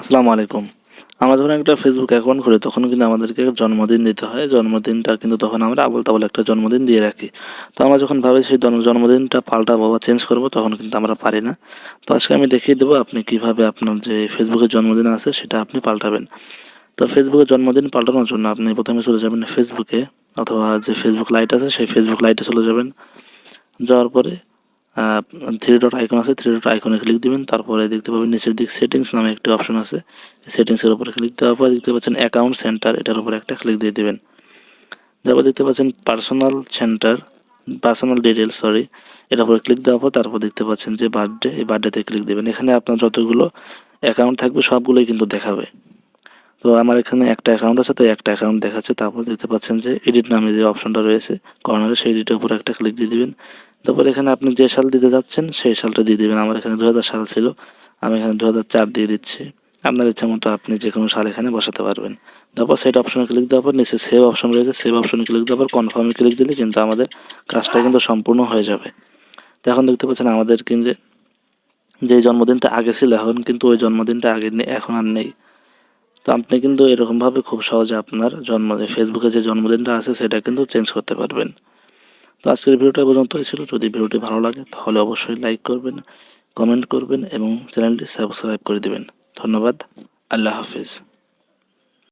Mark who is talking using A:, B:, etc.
A: আসসালামু আলাইকুম। আমরা যখন একটা ফেসবুক অ্যাকাউন্ট খুলি, তখন কিন্তু আমাদেরকে জন্মদিন দিতে হয়। জন্মদিনটা কিন্তু তখন আমরা আবল তাবল একটা জন্মদিন দিয়ে রাখি। তো আমরা যখন ভাবি সেই জন্মদিনটা পাল্টাবো বা চেঞ্জ করব, তখন কিন্তু আমরা পারি না। তো আজকে আমি দেখিয়ে দেবো আপনি কীভাবে আপনার যে ফেসবুকের জন্মদিন আছে, সেটা আপনি পাল্টাবেন। তো ফেসবুকের জন্মদিন পাল্টানোর জন্য আপনি প্রথমে চলে যাবেন ফেসবুকে অথবা যে ফেসবুক লাইট আছে, সেই ফেসবুক লাইটে চলে যাবেন। যাওয়ার পরে থ্রি ডট আইকন আছে থ্রি ডট আইকনে ক্লিক দিবেন, তারপরে দেখতে পাবেন নিচের দিক সেটিংস নামে একটি অপশন আছে। সেটিংসের উপরে ক্লিক দেওয়ার পরে দেখতে পাচ্ছেন অ্যাকাউন্ট সেন্টার এটার উপরে একটা ক্লিক দিয়ে দেবেন। তারপর দেখতে পাচ্ছেন personal centre personal details sorry এটার উপরে ক্লিক দেওয়ার পর তারপর দেখতে পাচ্ছেন যে বার্থডে এই বার্থডেতে ক্লিক দেবেন। এখানে আপনার যতগুলো অ্যাকাউন্ট থাকবে সবগুলোই কিন্তু দেখাবে। তো আমার এখানে একটা অ্যাকাউন্ট আছে তাই একটা অ্যাকাউন্ট দেখাচ্ছে। তারপর দেখতে পাচ্ছেন যে এডিট নামে যে অপশনটা রয়েছে কর্নারে সেই এডিটের উপর একটা ক্লিক দিয়ে দিবেন। তারপর এখানে আপনি যে সাল দিতে যাচ্ছেন, সেই সালটা দিয়ে দেবেন। আমার এখানে দু হাজার সাল ছিল, আমি এখানে দু হাজার চার দিয়ে দিচ্ছি। আপনার ইচ্ছা মতো আপনি যে কোনো সাল এখানে বসাতে পারবেন। তারপর সেট অপশনে ক্লিক দেওয়ার পর নিচে সেভ অপশন রয়েছে। সেভ অপশনে ক্লিক দেওয়ার পর কনফার্মে ক্লিক দিলে কিন্তু আমাদের কাজটা কিন্তু সম্পূর্ণ হয়ে যাবে। তো এখন দেখতে পাচ্ছেন আমাদের কিন্তু যে জন্মদিনটা আগে ছিল, এখন কিন্তু ওই জন্মদিনটা আগে নেই, এখন আর নেই। তো আপনি কিন্তু এরকমভাবে খুব সহজে আপনার জন্ম ফেসবুকে যে জন্মদিনটা আছে, সেটা কিন্তু চেঞ্জ করতে পারবেন। তো আজকের ভিডিওটা পর্যন্তই ছিল। যদি ভিডিওটি ভালো লাগে, তাহলে অবশ্যই লাইক করবেন কমেন্ট করবেন এবং চ্যানেলটি সাবস্ক্রাইব করে দেবেন। ধন্যবাদ। আল্লাহ হাফিজ।